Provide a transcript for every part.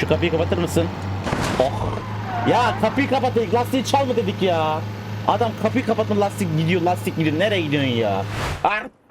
Şu kapıyı kapatır mısın? Oh. Ya kapıyı kapatayım. Lastiği çalma dedik ya. Adam kapıyı kapatın lastik gidiyor lastik gidiyor. Nereye gidiyorsun ya?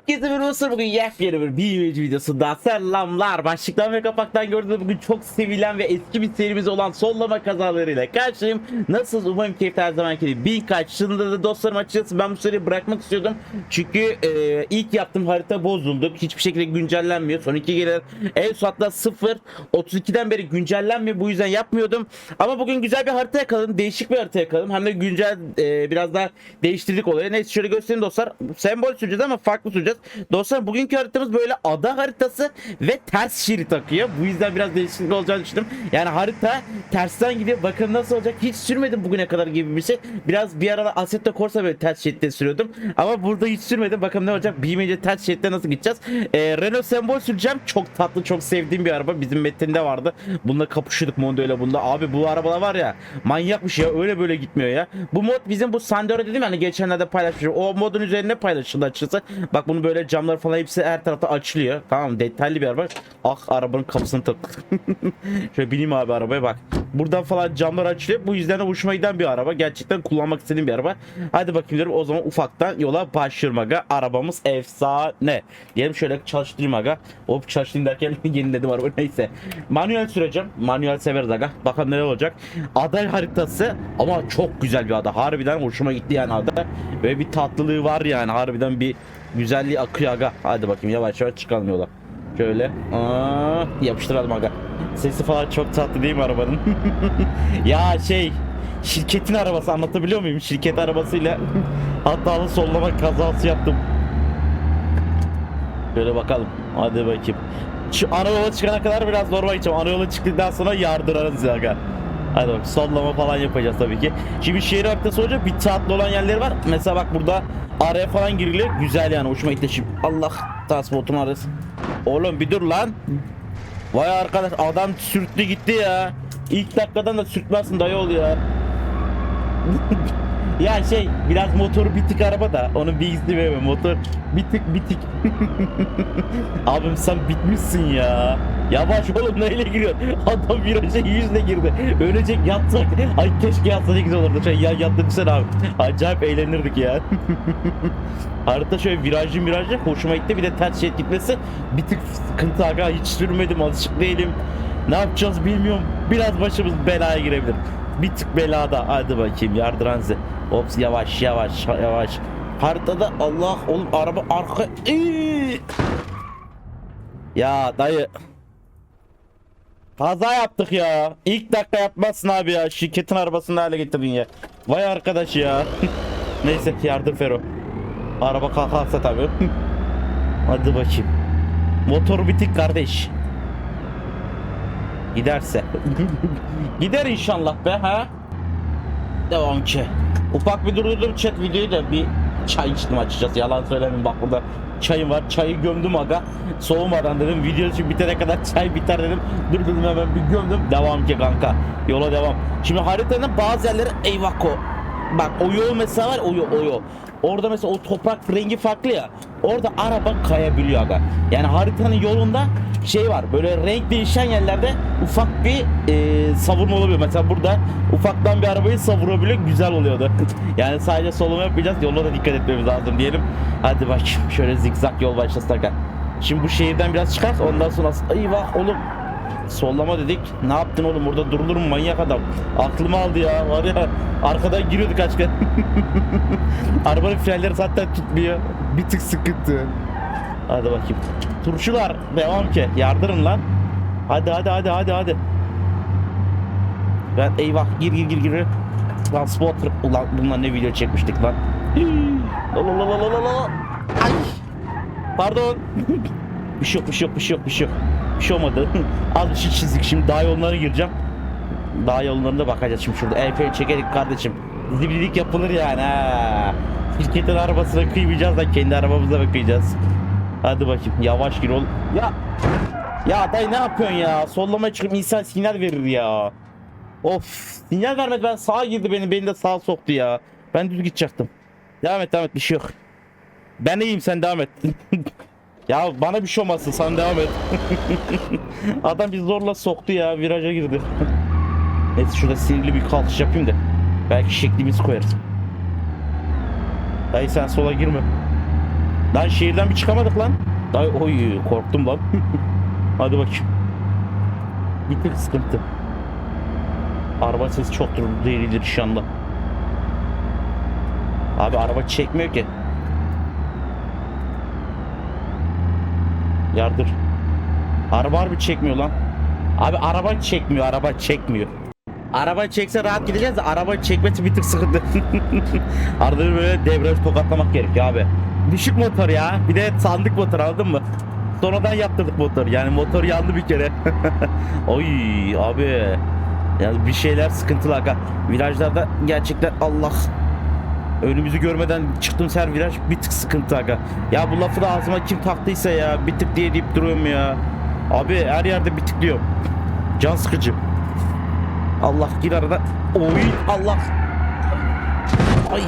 Herkese bir olsun bugün yepyeni bir BMWC videosunda selamlar. Başlıktan ve kapaktan gördüğünüz bugün çok sevilen ve eski bir serimiz olan sollama kazalarıyla karşıyım. Nasılsınız? Umarım keyifli her zamanki gibi. Bin kaçında da dostlarım açıkçası ben bu seriyi bırakmak istiyordum. Çünkü e, ilk yaptığım harita bozuldu. Hiçbir şekilde güncellenmiyor. Son iki gelir. En son hatta 0 32'den beri güncellenmiyor. Bu yüzden yapmıyordum. Ama bugün güzel bir harita yakaladım. Değişik bir harita yakaladım. Hem de güncel e, biraz daha değiştirdik olayı. Neyse şöyle göstereyim dostlar. Sembol süreceğiz ama farklı süreceğiz. Dostlar bugünkü haritamız böyle ada haritası ve ters şerit akıyor. Bu yüzden biraz değişiklik olacağını düşündüm. Yani harita tersten gidiyor. Bakın nasıl olacak. Hiç sürmedim bugüne kadar gibi bir şey. Biraz bir aralar Assetto Corsa böyle ters şeritte sürüyordum. Ama burada hiç sürmedim. Bakalım ne olacak. BMW'de ters şeritte nasıl gideceğiz. Ee, Renault Sembol süreceğim. Çok tatlı, çok sevdiğim bir araba. Bizim metinde vardı. Bununla kapışıyorduk Mondo bunda. Abi bu arabalar var ya manyakmış ya. Öyle böyle gitmiyor ya. Bu mod bizim bu Sandero dedim ya, hani geçenlerde paylaşmışım. O modun üzerine paylaşıldı açıkçası. Bak bunu böyle camlar falan hepsi her tarafta açılıyor. Tamam detaylı bir araba. Ah arabanın kapısını tak. Şöyle bineyim abi arabaya bak. Buradan falan camlar açılıyor. Bu yüzden de hoşuma giden bir araba. Gerçekten kullanmak istediğim bir araba. Hadi bakayım diyorum. O zaman ufaktan yola başlıyorum aga. Arabamız efsane. Diyelim şöyle çalıştırayım aga. Hop çalıştırayım derken yeniledim araba. Neyse. Manuel süreceğim. Manuel severiz aga. Bakalım neler olacak. Ada haritası ama çok güzel bir ada. Harbiden hoşuma gitti yani ada. Ve bir tatlılığı var yani. Harbiden bir güzelliği akıyor aga. Hadi bakayım yavaş yavaş çıkalım yola. Şöyle. Aa, yapıştıralım aga. Sesi falan çok tatlı değil mi arabanın? ya şey şirketin arabası anlatabiliyor muyum? Şirket arabasıyla hatalı sollama kazası yaptım. Şöyle bakalım. Hadi bakayım. Şu ana yola çıkana kadar biraz normal gideceğim. Ana yola çıktıktan sonra yardırarız aga. Hadi bak sollama falan yapacağız tabii ki. Şimdi şehir haritası olacak bir tatlı olan yerleri var. Mesela bak burada araya falan giriliyor. Güzel yani hoşuma gitti şimdi. Allah transportum arası. Oğlum bir dur lan. Vay arkadaş adam sürttü gitti ya. İlk dakikadan da sürtmezsin dayı ol ya. Ya şey biraz motoru bitik araba da onun bilgisini verme motor bitik bitik. Abim sen bitmişsin ya. Yavaş oğlum neyle giriyorsun? Adam viraja yüzle girdi. Ölecek yatsak. Ay keşke yatsa ne güzel olurdu. Şey ya yattı düşsene abi. Acayip eğlenirdik ya. Harita şöyle virajlı virajlı hoşuma gitti. Bir de ters şerit gitmesi bir tık sıkıntı aga. Hiç sürmedim alışık değilim. Ne yapacağız bilmiyorum. Biraz başımız belaya girebilir. Bir tık belada. Hadi bakayım yardıran size. Ops yavaş yavaş yavaş. Haritada Allah oğlum araba arka. Iıı. Ya dayı. Kaza yaptık ya. İlk dakika yapmazsın abi ya. Şirketin arabasını hale getirdin ya. Vay arkadaş ya. Neyse yardım Fero. Araba kalkarsa tabii. Hadi bakayım. Motor bitik kardeş. Giderse. Gider inşallah be ha. Devam ki. Ufak bir durdurdum chat videoyu da bir çay içtim açıkçası. Yalan söylemeyeyim bak burada çayım var. Çayı gömdüm aga. Soğumadan dedim. Video için bitene kadar çay biter dedim. Durdurdum hemen bir gömdüm. Devam ki kanka. Yola devam. Şimdi haritanın bazı yerleri eyvah. Bak o yol mesela var o yol, o yol. Orada mesela o toprak rengi farklı ya. Orada araba kayabiliyor aga. Yani haritanın yolunda şey var. Böyle renk değişen yerlerde ufak bir e, savurma olabiliyor. Mesela burada ufaktan bir arabayı savurabiliyor. Güzel oluyordu. yani sadece soluma yapmayacağız. Yola da dikkat etmemiz lazım diyelim. Hadi bak şöyle zikzak yol başlasın aga. Şimdi bu şehirden biraz çıkart. Ondan sonra eyvah oğlum Sollama dedik. Ne yaptın oğlum burada durulur mu manyak adam. Aklımı aldı ya var ya. Arkadan giriyordu kaç kere. Arabanın frenleri zaten tutmuyor. Bir tık sıkıntı. Hadi bakayım. Turşular devam ki. Yardırın lan. Hadi hadi hadi hadi hadi. Ben eyvah gir gir gir gir. Transporter. Ulan bunlar ne video çekmiştik lan. La la la la la la. Ay. Pardon. bir şey yok bir şey yok bir şey yok bir şey yok. Bir şey olmadı. Az bir şey çizdik şimdi dağ yollarına gireceğim. Dağ yollarında bakacağız şimdi şurada. El çekelim kardeşim. Zibidilik yapılır yani ha. Şirketin arabasına kıymayacağız da kendi arabamıza mı kıyacağız? Hadi bakayım yavaş gir oğlum. Ya ya dayı ne yapıyorsun ya? Sollamaya çıkıp insan sinyal verir ya. Of sinyal vermedi ben sağa girdi beni beni de sağa soktu ya. Ben düz gidecektim. Devam et devam et bir şey yok. Ben iyiyim sen devam et. Ya bana bir şey olmasın sen devam et. Adam bir zorla soktu ya viraja girdi. Neyse şurada sinirli bir kalkış yapayım da. Belki şeklimizi koyarız. Dayı sen sola girme. Lan şehirden bir çıkamadık lan. Dayı oy korktum lan. Hadi bakayım. Bir tık sıkıntı. Araba sesi çoktur değildir şu anda. Abi araba çekmiyor ki. Yardır. Araba harbi çekmiyor lan. Abi araba çekmiyor, araba çekmiyor. Araba çekse rahat gideceğiz de araba çekmesi bir tık sıkıntı. Arada böyle debriyaj tokatlamak gerekiyor abi. Düşük motor ya. Bir de sandık motor anladın mı? Sonradan yaptırdık motor. Yani motor yandı bir kere. Oy abi. Yani bir şeyler sıkıntılı aga. Virajlarda gerçekten Allah. Önümüzü görmeden çıktım her viraj bir tık sıkıntı aga. Ya bu lafı da ağzıma kim taktıysa ya bir tık diye deyip duruyorum ya. Abi her yerde bir tık diyor. Can sıkıcı. Allah gir arada. Oy Allah. Ay.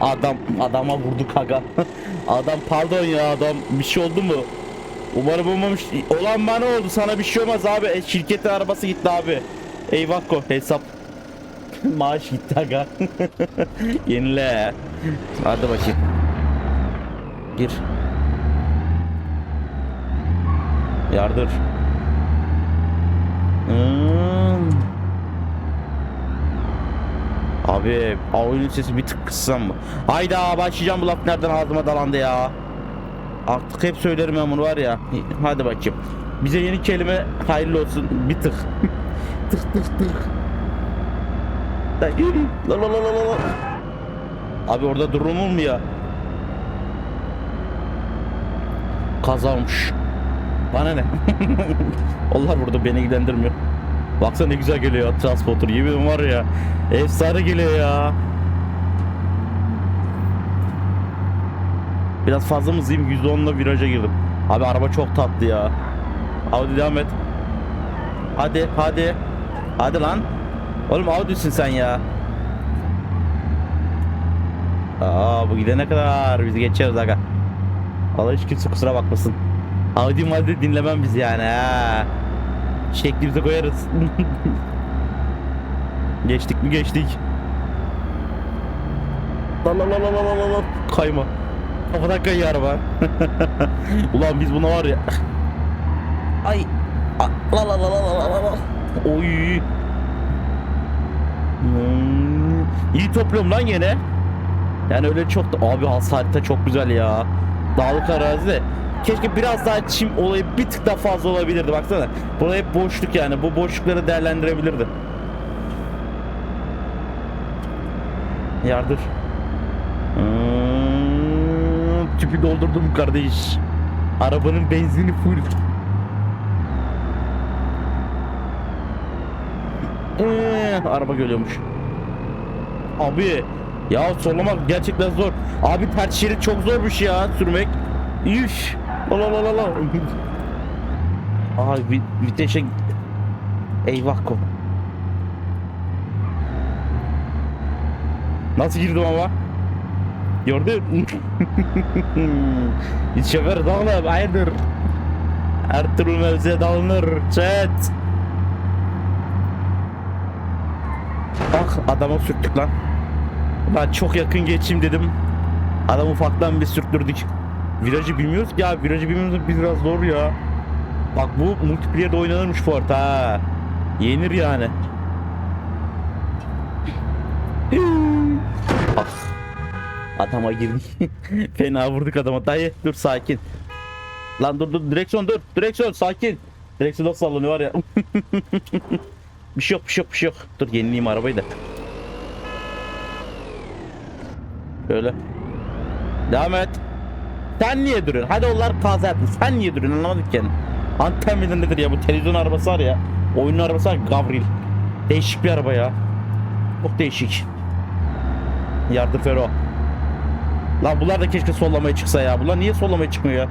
Adam adama vurduk aga. adam pardon ya adam bir şey oldu mu? Umarım olmamış. Olan bana oldu sana bir şey olmaz abi. E, şirketin arabası gitti abi. Eyvah ko hesap. Maaş gitti aga. Yenile. Hadi bakayım. Gir. Yardır. Hmm. Abi oyunun sesi bir tık kıssam mı? Hayda başlayacağım bu laf nereden ağzıma dalandı ya. Artık hep söylerim ben bunu var ya. Hadi bakayım. Bize yeni kelime hayırlı olsun. Bir tık. tık tık tık. La la la la la la. Abi orada durulur mu ya? Kaza olmuş. Bana ne? Onlar burada beni ilgilendirmiyor. Baksana ne güzel geliyor transporter. Yemin var ya. Efsane geliyor ya. Biraz fazla mı hızlıyım? %10'la viraja girdim. Abi araba çok tatlı ya. Audi devam et. Hadi hadi. Hadi lan. Oğlum Audi'sin sen ya. Aa bu gidene kadar biz geçeriz aga. Allah hiç kimse kusura bakmasın. Audi madde dinlemem biz yani ha. Şeklimize koyarız. Geçtik mi geçtik. La la la la la la la kayma. Kafadan kayıyor araba. Ulan biz buna var ya. Ay. La la la la la la la. Oy. Hmm. İyi topluyorum lan yine. Yani öyle çok da abi has harita çok güzel ya. Dağlık arazi. Keşke biraz daha çim olayı bir tık daha fazla olabilirdi baksana. Burada hep boşluk yani. Bu boşlukları değerlendirebilirdi. Yardır. Hmm, tüpü doldurdum kardeş. Arabanın benzini full. Araba geliyormuş. Abi ya sollamak gerçekten zor. Abi ters şerit çok zormuş ya sürmek. Üf. La la la la vi vitese Eyvah ko. Nasıl girdim ama? Gördün? Hiç şoför oğlum hayırdır? Ertuğrul mevziye dalınır. Chat. Bak adama sürttük lan. Ben çok yakın geçeyim dedim. Adam ufaktan bir sürttürdük. Virajı bilmiyoruz ki ya. Virajı bilmiyoruz biraz zor ya. Bak bu multiplayer'de oynanırmış Ford ha. Yenir yani. ah. Adama girdik. Fena vurduk adama. Dayı dur sakin. Lan dur dur direksiyon dur. Direksiyon sakin. Direksiyon sallanıyor var ya. bir şey yok bir şey yok bir şey yok. Dur yenileyim arabayı da. Şöyle. Devam et. Sen niye duruyorsun? Hadi onlar kaza yaptı. Sen niye duruyorsun anlamadık yani. Anten midir nedir ya bu televizyon arabası var ya. Oyunun arabası var Gavril. Değişik bir araba ya. Çok değişik. Yardır Fero. Lan bunlar da keşke sollamaya çıksa ya. Bunlar niye sollamaya çıkmıyor ya?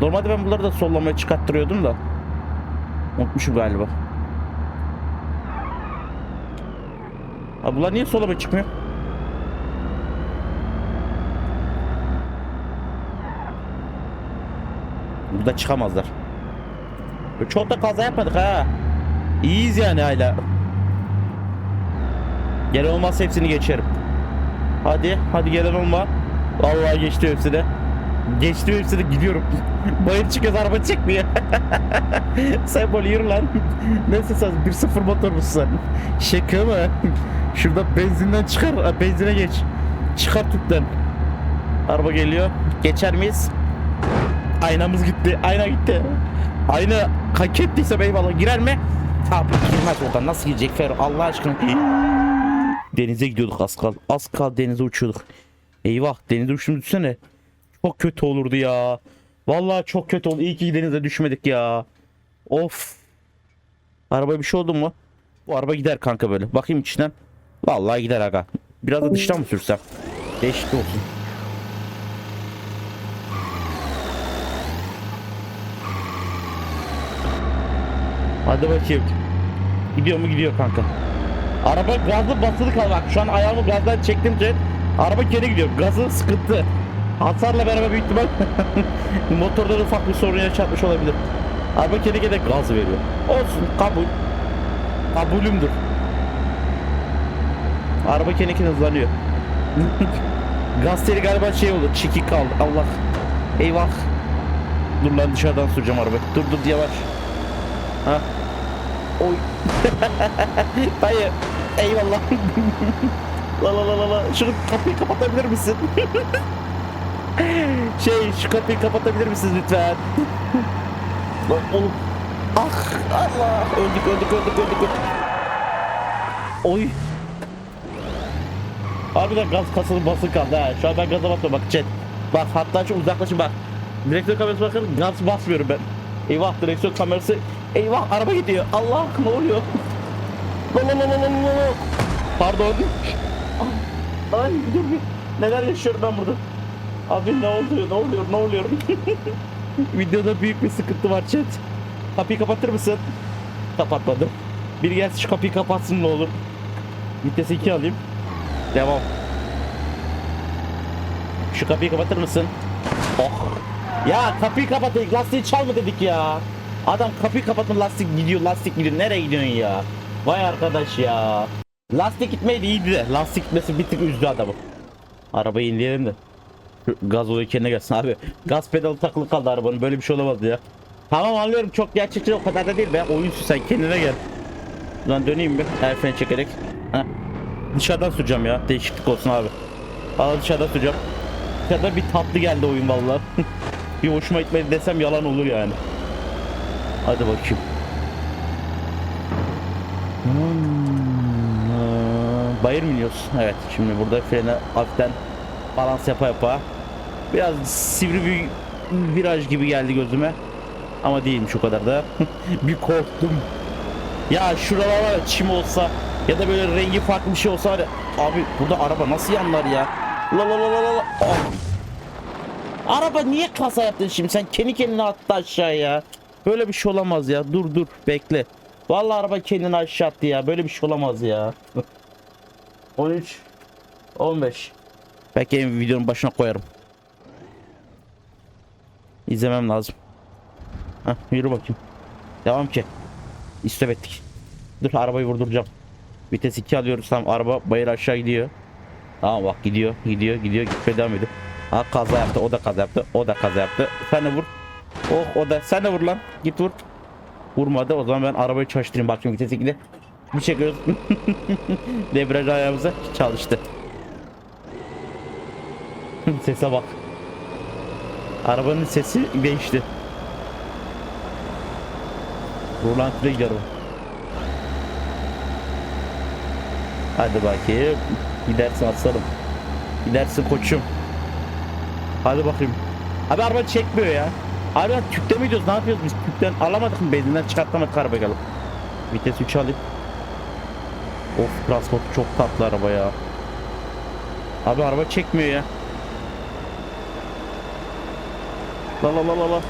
Normalde ben bunları da sollamaya çıkarttırıyordum da. Unutmuşum galiba. Ha bunlar niye sollamaya çıkmıyor? Burada çıkamazlar. Çok da kaza yapmadık ha. İyiyiz yani hala. Gelen olmaz hepsini geçerim. Hadi, hadi gelen olma. Vallahi geçti hepsini. Geçti hepsini gidiyorum. Bayır çıkıyoruz araba çekmiyor. sen böyle yürü lan. Neyse sen 1-0 motor musun sen? Şaka mı? Şurada benzinden çıkar. Benzine geç. Çıkar tüpten. Araba geliyor. Geçer miyiz? Aynamız gitti. Ayna gitti. Ayna hak ettiyse eyvallah. Girer mi? Tabii girmez oradan. Nasıl girecek Ferro? Allah aşkına. Denize gidiyorduk az kal. Az kal denize uçuyorduk. Eyvah denize uçtuğunu düşünsene. Çok kötü olurdu ya. Vallahi çok kötü oldu. İyi ki denize düşmedik ya. Of. Araba bir şey oldu mu? Bu araba gider kanka böyle. Bakayım içinden. Vallahi gider aga. Biraz da dıştan mı sürsem? Değişik olsun. Hadi bakayım. Gidiyor mu gidiyor kanka. Araba gazlı basılı kal bak. Şu an ayağımı gazdan çektim ki araba geri gidiyor. Gazı sıkıntı. Hasarla beraber büyük ihtimal motorda da ufak bir sorun yaşatmış olabilir. Araba kere kere gaz veriyor. Olsun kabul. Kabulümdür. Araba kendi hızlanıyor. gaz teli galiba şey oldu. Çiki kaldı. Allah. Eyvah. Dur lan dışarıdan süreceğim arabayı. Dur dur yavaş. Ha. Oy. Dayı. Eyvallah. la la la la la. Şunu kapıyı kapatabilir misin? Şey şu kapıyı kapatabilir misiniz lütfen? Lan oğlum. Ah Allah. Öldük öldük öldük öldük. öldük. Oy. Harbiden gaz kasını basık kaldı ha. Şu an ben gaza basmıyorum bak chat. Bak hatta şu uzaklaşın bak. Direksiyon kamerası bakın gaz basmıyorum ben. Eyvah direksiyon kamerası. Eyvah araba gidiyor. Allah ne oluyor? Pardon. Ay dur bir. Neler yaşıyorum ben burada? Abi ne oluyor ne oluyor ne oluyor? Videoda büyük bir sıkıntı var chat. Kapıyı kapatır mısın? Kapatmadım. Biri gelsin şu kapıyı kapatsın ne olur. Vitesi 2 alayım. Devam. Şu kapıyı kapatır mısın? Oh. Ya kapıyı kapatın. Lastiği çalma dedik ya. Adam kapıyı kapatın lastik gidiyor lastik gidiyor. Nereye gidiyorsun ya? Vay arkadaş ya. Lastik gitmeydi iyiydi de. Lastik gitmesi bir tık üzdü adamı. Arabayı indirelim de. Gaz olayı kendine gelsin abi. Gaz pedalı takılı kaldı arabanın. Böyle bir şey olamaz ya. Tamam anlıyorum çok gerçekçi o kadar da değil be. Oyuncu sen kendine gel. Lan döneyim bir. El freni çekerek. Heh. Dışarıdan süreceğim ya. Değişiklik olsun abi. Al dışarıdan süreceğim. Dışarıda bir tatlı geldi oyun vallahi. bir hoşuma gitmedi desem yalan olur yani. Hadi bakayım. Hmm, bayır mı iniyoruz? Evet şimdi burada frene hafiften balans yapa yapa. Biraz sivri bir viraj gibi geldi gözüme. Ama değilmiş o kadar da. bir korktum. Ya şuralara çim olsa ya da böyle rengi farklı bir şey olsa var abi burada araba nasıl yanlar ya? La la la la la. Oh. Araba niye kaza yaptın şimdi sen kendi kendine attı aşağıya. Böyle bir şey olamaz ya. Dur dur bekle. Vallahi araba kendini aşağı attı ya. Böyle bir şey olamaz ya. 13 15 Belki en videonun başına koyarım. İzlemem lazım. Heh, yürü bakayım. Devam ki. İstop ettik. Dur arabayı vurduracağım. Vites 2 alıyoruz tamam araba bayır aşağı gidiyor. Tamam bak gidiyor gidiyor gidiyor gitmeye devam ediyor. Ha kaza yaptı o da kaza yaptı o da kaza yaptı. Sen de vur. Oh o da sen de vur lan git vur. Vurmadı o zaman ben arabayı çalıştırayım bakayım vites 2'de. Bir çekiyoruz. Debriyaj ayağımıza çalıştı. Sese bak. Arabanın sesi değişti. Rolantıda gidiyorum. Hadi bakayım. Gidersin aslanım. Gidersin koçum. Hadi bakayım. Abi araba çekmiyor ya. Abi tüpte mi gidiyoruz? Ne yapıyoruz biz? Tüpten alamadık mı? Benzinden çıkartamadık arabayı alıp. Vites 3 alayım. Of transport çok tatlı araba ya. Abi araba çekmiyor ya. La la la la la.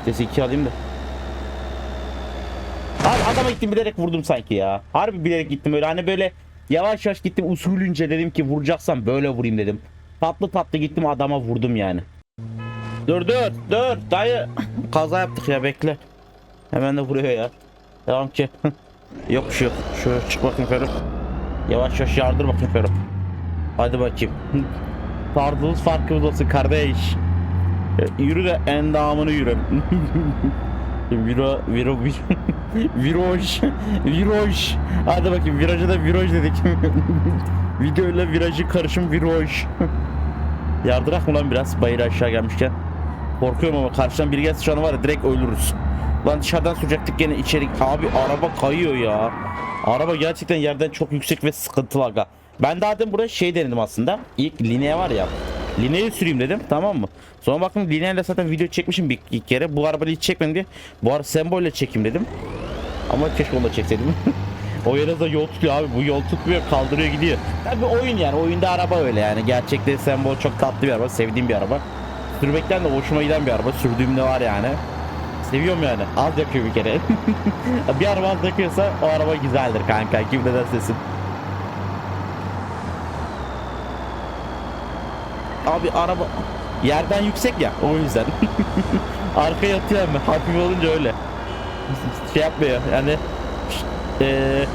Vitesi 2 alayım da. Abi adama gittim bilerek vurdum sanki ya. Harbi bilerek gittim öyle hani böyle yavaş yavaş gittim usulünce dedim ki vuracaksam böyle vurayım dedim. Tatlı tatlı gittim adama vurdum yani. Dur dur dur dayı. Kaza yaptık ya bekle. Hemen de vuruyor ya. Devam ki. yok bir şey yok. Şöyle çık bakayım Ferruh. Yavaş yavaş yardır bakayım Ferruh. Hadi bakayım. Tarzımız farkımız olsun kardeş. E, Yürü de endamını yürü. Viro, viro, vir, viroj, viroj. Hadi bakayım viraja da viroj dedik. Video ile virajı karışım viroj. Yardırak mı lan biraz bayır aşağı gelmişken? Korkuyorum ama karşıdan biri gelse şu an var ya direkt ölürüz. Lan dışarıdan sürecektik gene içeri. Abi araba kayıyor ya. Araba gerçekten yerden çok yüksek ve sıkıntılı aga. Ben daha demin buraya şey denedim aslında. İlk lineye var ya. Lineyi süreyim dedim tamam mı? Sonra baktım lineyle zaten video çekmişim bir ilk kere. Bu arabayı hiç çekmedim diye. Bu ara sembolle çekeyim dedim. Ama keşke onu da çekseydim. o yere de yol tutuyor abi. Bu yol tutmuyor kaldırıyor gidiyor. Tabi oyun yani. Oyunda araba öyle yani. Gerçekte sembol çok tatlı bir araba. Sevdiğim bir araba. Sürmekten de hoşuma giden bir araba. Sürdüğümde var yani. Seviyorum yani. Az yakıyor bir kere. bir araba az yakıyorsa o araba güzeldir kanka. Kim ne derse Abi araba yerden yüksek ya o yüzden. Arkaya yatıyor ama hafif olunca öyle. Şey yapmıyor yani eee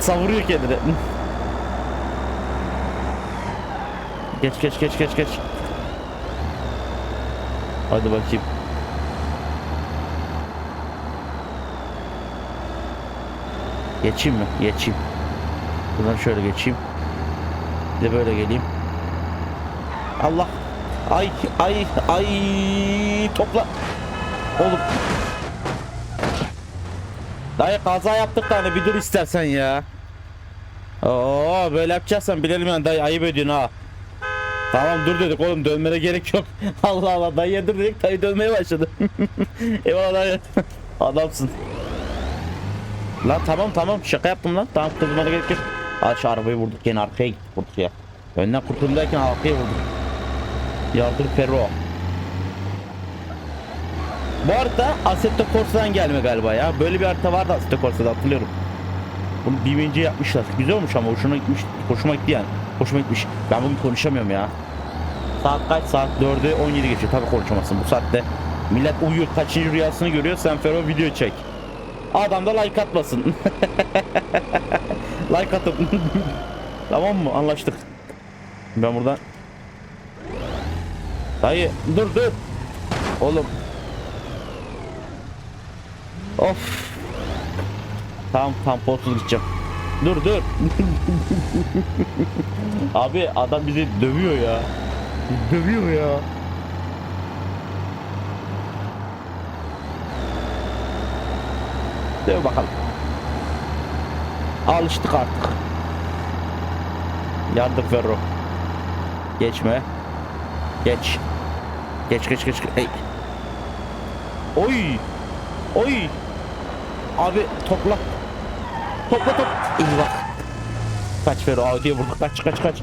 savuruyor kendini. Geç geç geç geç geç. Hadi bakayım. Geçeyim mi? Geçeyim. Buradan şöyle geçeyim. Bir de böyle geleyim. Allah. Ay ay ay topla. Oğlum. Dayı kaza yaptık da hani bir dur istersen ya. Oo böyle yapacaksan bilelim yani dayı ayıp ediyorsun ha. Tamam dur dedik oğlum dönmene gerek yok. Allah Allah dayıya dur dedik dayı dönmeye başladı. Eyvallah dayı. Adamsın. Lan tamam tamam şaka yaptım lan. Tamam kızmana gerek yok. Şu arabayı vurduk gene arkaya gittik vurduk ya. Önden kurtuldum derken arkaya vurduk. Yardır Ferro. Bu arada Assetto Corsa'dan gelme galiba ya. Böyle bir harita vardı Assetto Corsa'da hatırlıyorum. Bunu BMC yapmışlar. Güzel olmuş ama hoşuma gitmiş. Hoşuma gitti yani. Hoşuma gitmiş. Ben bugün konuşamıyorum ya. Saat kaç? Saat 4'e 17 geçiyor. Tabii konuşamazsın bu saatte. Millet uyuyor. Kaçıncı rüyasını görüyor. Sen Ferro video çek. Adam da like atmasın. like atıp. tamam mı? Anlaştık. Ben buradan Dayı dur dur. Oğlum. Of. Tamam tamponsuz gideceğim. Dur dur. Abi adam bizi dövüyor ya. Dövüyor ya. Döv bakalım. Alıştık artık. Yardım Ferro. Geçme. Geç. Geç geç geç. Ey. Oy. Oy. Abi topla. Topla top. İyi bak. Kaç Fero Audi'ye vurduk. Kaç kaç kaç.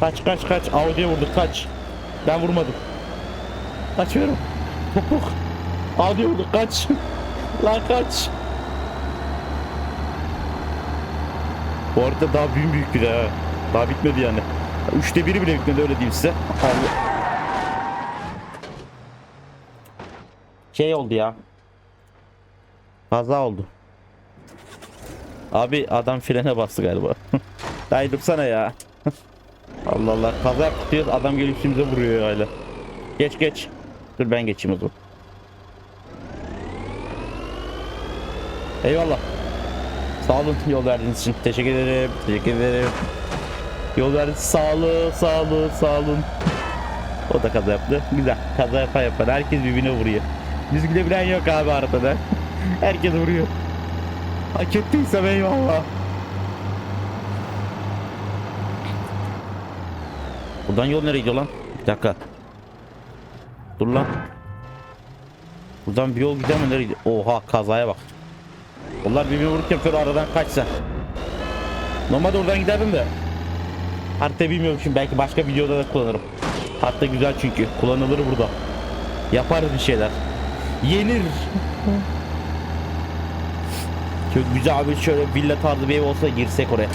Kaç kaç kaç. Audi'ye vurduk kaç. Ben vurmadım. Kaç Fero. Topuk. Audi'ye vurduk kaç. Lan kaç. Bu arada daha büyük büyük bir de ha. Daha bitmedi yani. Üçte biri bile bitmedi öyle diyeyim size. Allah. Şey oldu ya. Kaza oldu. Abi adam frene bastı galiba. Dayı dursana ya. Allah Allah. Kaza yaptık diyoruz. Adam gelip üstümüze vuruyor hala. Geç geç. Dur ben geçeyim o zaman. Eyvallah. Sağ olun yol verdiğiniz için. Teşekkür ederim. Teşekkür ederim. Yol verdiğiniz sağ olun, sağ olun, sağ olun. O da kaza yaptı. Güzel. Kaza yapan yapan. Herkes birbirine vuruyor. Biz gülebilen yok abi arkada. Herkes vuruyor. Hak ettiysem eyvallah. Buradan yol nereye gidiyor lan? Bir dakika. Dur lan. Buradan bir yol gider mi nereye? Oha kazaya bak. Onlar birbirini vururken Fero aradan kaçsa. Normalde oradan giderdim de. Harita bilmiyorum şimdi belki başka videoda da kullanırım. Harita güzel çünkü. Kullanılır burada. Yaparız bir şeyler. Yenir. Çok güzel abi şöyle villa tarzı bir ev olsa girsek oraya.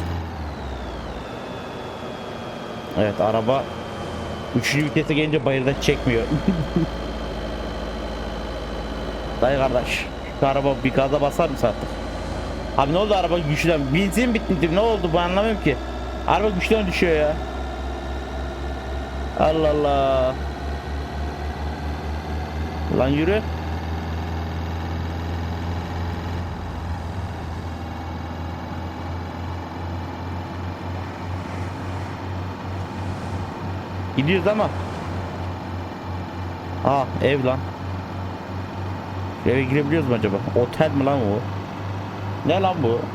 Evet araba Üçüncü vitese gelince bayırda çekmiyor. Dayı kardeş şu araba bir gaza basar mı artık? Abi ne oldu araba güçlen? Benzin bitti ne oldu bu anlamıyorum ki. Araba güçten düşüyor ya. Allah Allah. Lan yürü. Gidiyoruz ama. Aa ev lan. Eve girebiliyoruz mu acaba? Otel mi lan o? Ne lan bu?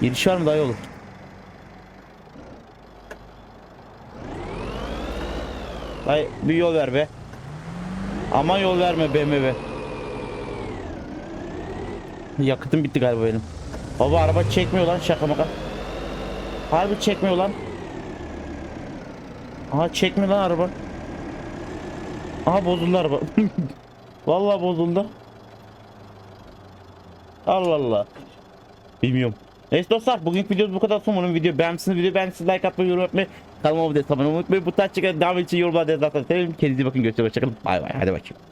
Giriş var mı dayı olur? Dayı bir yol ver be. Aman yol verme BMW. Yakıtım bitti galiba benim. Baba araba çekmiyor lan şaka maka. Harbi çekmiyor lan. Aha çekmiyor lan araba. Aha bozuldu araba. Vallahi bozuldu. Allah Allah. Bilmiyorum. Neyse dostlar bugünkü videomuz bu kadar. Umarım video beğenmişsiniz. Video beğenmişsiniz. Like atmayı, yorum yapmayı, kanalıma abone olmayı unutmayın. Bu tarz çıkan devam için yorumlarda zaten sevinirim. Kendinize bakın. Görüşürüz. Hoşçakalın. Bay bay. Hadi bakayım.